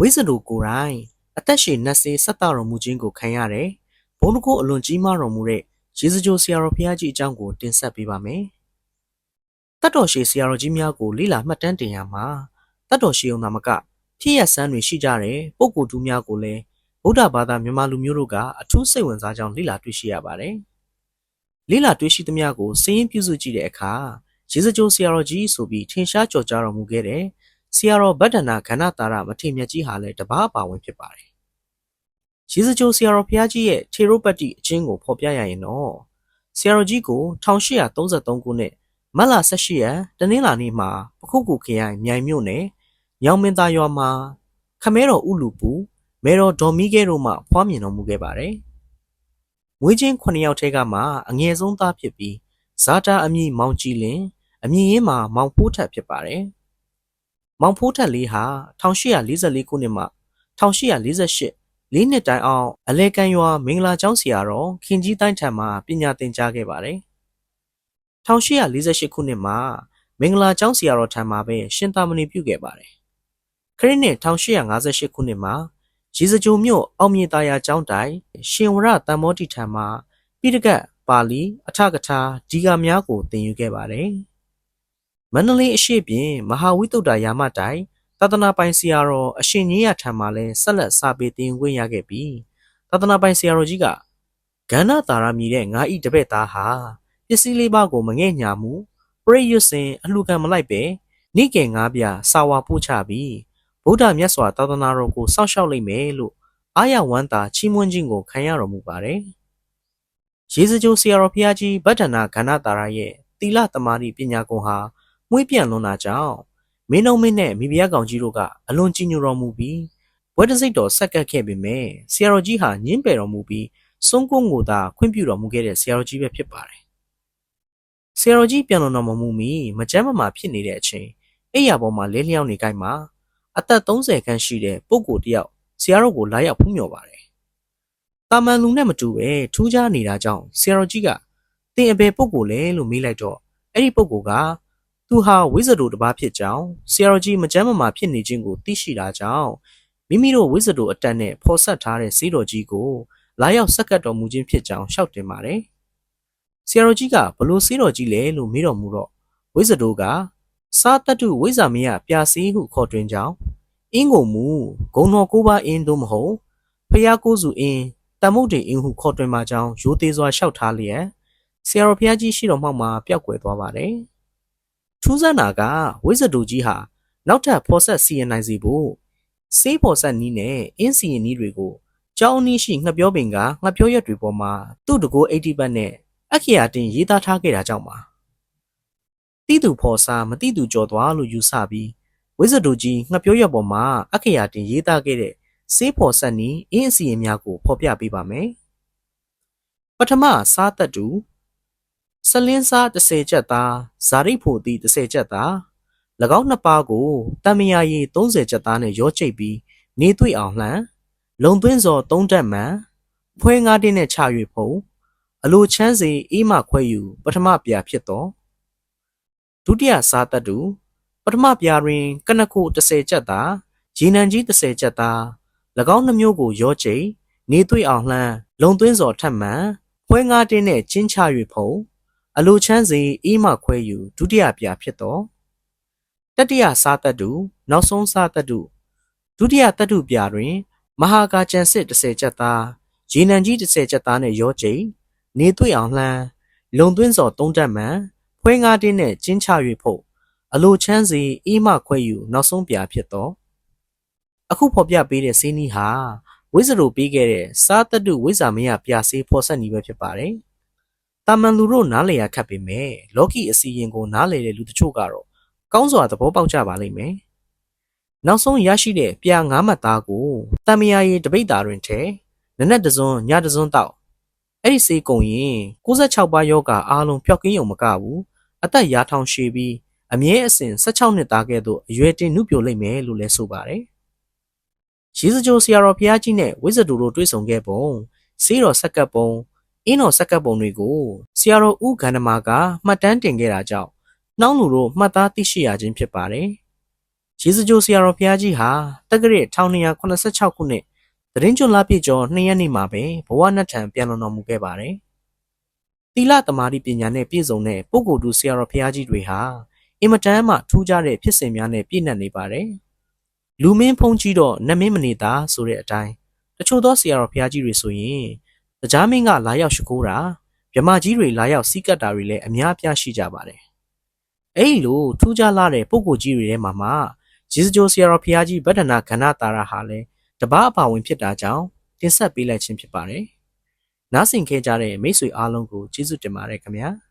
ဝိဇ္ဇတို့ကိုယ်တိုင်အသက်ရှင်နတ်စေဆက်တော်မူခြင်းကိုခံရတယ်ဘုန်းတကုအလွန်ကြီးမားတော်မူတဲ့ယေဇကြိုဆရာတော်ဘုရားကြီးအကြောင်းကိုတင်ဆက်ပေးပါမယ်တတ်တော်ရှည်ဆရာတော်ကြီးများကိုလိလာမှတ်တမ်းတင်ရမှာတတ်တော်ရှည်အောင်သာမကဖြစ်ရဆန်းတွေရှိကြတဲ့ပုဂ္ဂိုလ်တူများကိုလည်းဗုဒ္ဓဘာသာမြန်မာလူမျိုးတို့ကအထူးစိတ်ဝင်စားကြောင်းလိလာတွေ့ရှိရပါတယ်လိလာတွေ့ရှိသမျှကိုစည်ရင်ပြုစုကြည့်တဲ့အခါရေစကြိုဆရာတော်ကြီးဆိုပြီးထင်ရှားကြော်ကြားတော်မူခဲ့တဲ့ ဆရာတော်ဗဒ္ဒနာခန္ဓာတာရမထေမြတ်ကြီးဟာလည်းတပါးပါဝင်ဖြစ်ပါတယ်ရေစကြိုဆရာတော်ဘုရားကြီးရဲ့ထေရုပတ္တိအချင်းကိုဖော်ပြရရင်တော့ဆရာတော်ကြီးကို1833ခုနှစ်မတ်လ18ရက်တနင်္လာနေ့မှာပခုတ်ကူခရိုင်မြိုင်မြို့နယ်ညောင်မင်းသားရွာမှာခမဲတော်ဥလူပူမေတော်ဒေါ်မီကဲတို့မှဖွားမြင်တော်မူခဲ့ပါတယ်။မွေးချင်း9ယောက်ထဲကမှအငယ်ဆုံးသားဖြစ်ပြီးဇာတာအမည်မောင်ကြည်လင်အမည်ရင်းမှာမောင်ဖိုးထက်ဖြစ်ပါတယ်။ မောင်ဖိုးထက်လေးဟာ1844ခုနှစ်မှ1848လေးနှစ်တိုင်အောင်အလဲကန်ရွာမင်္ဂလာကျောင်းဆရာတော်ခင်ကြီးတိုင်းထံမှာပညာသင်ကြားခဲ့ပါတယ်။1848ခုနှစ်မှာမင်္ဂလာကျောင်းဆရာတော်ထံမှာပဲရှင်သာမဏေပြုခဲ့ပါတယ်။ခရစ်နှစ်1858ခုနှစ်မှာရေစကြိုမြို့အောင်မြေတာယာကျောင်းတိုင်ရှင်ဝရတန်မောတိထံမှာပိဋကတ်ပါဠိအထကထာဒီဃများကိုသင်ယူခဲ့ပါတယ်။ မန္တလေးအရှိပြင်မဟာဝိတုဒ္ဓရာမတိုင်သာသနာပိုင်ဆရာတော်အရှင်ကြီးရထံမှာလည်းဆက်လက်စာပေသင်ခွင့်ရခဲ့ပြီးသာသနာပိုင်ဆရာတော်ကြီးကကန္နာတာရမြည်တဲ့ငါဤတပည့်သားဟာပစ္စည်းလေးပါးကိုမငဲ့ညာမှုပရိယွတ်စင်အလှခံမလိုက်ပဲနိကေငါးပြစာဝါပို့ချပြီးဗုဒ္ဓမြတ်စွာသာသနာတော်ကိုစောင့်ရှောက်လိမ့်မယ်လို့အာရဝန္တာချီးမွမ်းခြင်းကိုခံရတော်မူပါတယ်။ရေစကြိုဆရာတော်ဘုရားကြီးဗဒ္ဒနာကန္နာတာရရဲ့သီလသမာဓိပညာကုံဟာ မွေးပြန်လွန်တာကြောင့်မင်းတို့မင်းနဲ့မိဖုရားကောင်ကြီးတို့ကအလွန်ကြည်ညိုတော်မူပြီးဘွဲတစိတ်တော်ဆက်ကပ်ခဲ့ပေမဲ့ဆရာတော်ကြီးဟာညင်းပယ်တော်မူပြီးဆုံးကုန်းကိုသာခွင့်ပြုတော်မူခဲ့တဲ့ဆရာတော်ကြီးပဲဖြစ်ပါတယ်။ဆရာတော်ကြီးပြန်လွန်တော်မမူမီမကြမ်းမမာဖြစ်နေတဲ့အချိန်အိယာပေါ်မှာလဲလျောင်းနေကြမှာအသက်30ခန်းရှိတဲ့ပုဂ္ဂိုလ်တယောက်ဆရာတော်ကိုလာရောက်ဖူးမြော်ပါတယ်။တာမန်လူနဲ့မတူပဲထူးခြားနေတာကြောင့်ဆရာတော်ကြီးကတင်အဘယ်ပုဂ္ဂိုလ်လဲလို့မေးလိုက်တော့အဲ့ဒီပုဂ္ဂိုလ်က သူဟာဝိဇ္ဇတိုတစ်ပါးဖြစ်ကြောင်းဆရာတော်ကြီးမကြမ်းမမာဖြစ်နေခြင်းကိုသိရှိတာကြောင့်မိမိတို့ဝိဇ္ဇတိုအတက်နဲ့ဖော်ဆက်ထားတဲ့ဈေးတော်ကြီးကိုလာရောက်ဆက်ကပ်တော်မူခြင်းဖြစ်ကြောင်းရှောက်တင်ပါတယ်။ဆရာတော်ကြီးကဘလို့ဈေးတော်ကြီးလဲလို့မေးတော်မူတော့ဝိဇ္ဇတိုကစားတတုဝိဇ္ဇာမယပြာစီဟုခေါ်တွင်ကြောင်းအင်းကိုမူဂုံတော်ကိုပါအင်းတို့မဟုတ်ဖျားကိုစုအင်းတမုတ်တေအင်းဟုခေါ်တွင်မှာကြောင်းရိုသေးစွာလျှောက်ထားလျက်ဆရာတော်ဘုရားကြီးရှိတော်မှောက်မှာပျောက်ကွယ်သွားပါတယ်။ ထူးဆန်းတာကဝိဇ္ဇတူကြီးဟာနောက်ထပ်ဖော်ဆက်စီရင်နိုင်စီဖို့စေးဖော်ဆက်နီးနဲ့အင်းစီရင်နီးတွေကိုကျောင်းနီးရှိငှက်ပြောပင်ကငှက်ပြောရက်တွေပေါ်မှာသူ့တကိုး80ဘတ်နဲ့အခရာတင်ရေးသားထားခဲ့တာကြောင့်ပါ။တိသူဖော်စားမတိသူကြော်သွားလို့ယူဆပြီးဝိဇ္ဇတူကြီးငှက်ပြောရက်ပေါ်မှာအခရာတင်ရေးသားခဲ့တဲ့စေးဖော်ဆက်နီးအင်းအစီရင်များကိုဖော်ပြပေးပါမယ်။ပထမစားသက်တူ ဆလင်းစား30ချက်သားဇာရိဖို့သည်30ချက်သား၎င်းနှစ်ပါးကိုတမယာရီ30ချက်သားနဲ့ရောချိတ်ပြီးနေတွေ့အောင်လှန်လုံသွင်းစော3တက်မှန်ဖွဲငါးတင်းနဲ့ချ၍ဖုံအလိုချမ်းစီအေးမခွဲယူပထမပြာဖြစ်သောဒုတိယစားတတ်တူပထမပြာတွင်ကနခု30ချက်သားရေနံကြီး30ချက်သား၎င်းနှမျိုးကိုရောချိတ်နေတွေ့အောင်လှန်လုံသွင်းစောထက်မှန်ဖွဲငါးတင်းနဲ့ကျင်းချ၍ဖုံ အလိုချမ်းစီအေးမခွဲယူဒုတိယပြာဖြစ်သောတတိယစားတတ်တုနောက်ဆုံးစားတတ်တုဒုတိယတတ်တုပြတွင် မဟာကာကျန်စစ်30ချက်သားရေနံကြီး30ချက်သားနဲ့ရောကျိန်နေတွေ့အောင်လှမ်းလုံသွင်းစော်3တက်မှန်ဖွဲငါးတင်းနဲ့ကျင်းချ၍ဖို့အလိုချမ်းစီအေးမခွဲယူနောက်ဆုံးပြာဖြစ်သောအခုဖော်ပြပေးတဲ့စီးနီးဟာဝိဇ္ဇရိုပေးခဲ့တဲ့စားတတုဝိဇ္ဇာမယပြာစေးဖော်ဆက်နီးပဲဖြစ်ပါတယ် တာမန်လူတို့နားလည်ရခက်ပေမဲ့လောကီအစီရင်ကိုနားလည်တဲ့လူတချို့ကတော့ကောင်းစွာသဘောပေါက်ကြပါလိမ့်မယ်။နောက်ဆုံးရရှိတဲ့ပြာငါးမှတ်သားကိုတမယာရီတပိတ်တာတွင်ထဲနနက်တစွန်းညတစွန်းတောက်အဲ့ဒီစေးကုန်ရင်66ပါးယောဂအားလုံးပျောက်ကင်းုံမကဘူးအသက်ရာထောင်ရှည်ပြီးအမြဲအစဉ်16နှစ်သားကဲ့သို့အရွယ်တင်နှုတ်ပြလိမ့်မယ်လို့လည်းဆိုပါတယ်။ရေစကြိုဆရာတော်ဘုရားကြီးနဲ့ဝိဇ္ဇတူတို့တွေ့ဆုံခဲ့ပုံစေးတော်ဆက်ကပ်ပုံ အင်းတော်ဆက်ကပ်ပုံတွေကိုဆရာတော်ဦးဂန္ဓမာကမှတ်တမ်းတင်ခဲ့တာကြောင့်နှောင်းလူတို့မှတ်သားသိရှိရခြင်းဖြစ်ပါတယ်ယေစုကျိုးဆရာတော်ဘုရားကြီးဟာတက္ကရာ1286ခုနှစ်သတင်းကျွန်းလာပြည့်ကျော်2ရက်နေ့မှာပဲဘဝနှစ်ထံပြန်လွန်တော်မူခဲ့ပါတယ်။သီလသမာဓိပညာနဲ့ပြည့်စုံတဲ့ပုဂ္ဂိုလ်သူဆရာတော်ဘုရားကြီးတွေဟာအင်မတန်မှထူးခြားတဲ့ဖြစ်စဉ်များနဲ့ပြည့်နှက်နေပါတယ်။လူမင်းဖုံးကြီးတော့နတ်မင်းမနေတာဆိုတဲ့အတိုင်းတချို့သောဆရာတော်ဘုရားကြီးတွေဆိုရင် တရားမင်းကလာရောက်ရှိခိုးတာမြမကြီးတွေလာရောက်စီးကပ်တာတွေလည်းအများအပြားရှိကြပါတယ်။အဲ့ဒီလိုထူးခြားလာတဲ့ပုဂ္ဂိုလ်ကြီးတွေထဲမှာမှဂျေဇဂျိုဆရာတော်ဘုရားကြီးဗဒ္ဒနာကဏ္ဍတာရဟာလည်းတပားအပါဝင်ဖြစ်တာကြောင့်တင်ဆက်ပေးလိုက်ခြင်းဖြစ်ပါတယ်။နားဆင်ခဲ့ကြတဲ့မိတ်ဆွေအားလုံးကိုကျေးဇူးတင်ပါတယ်ခင်ဗျာ။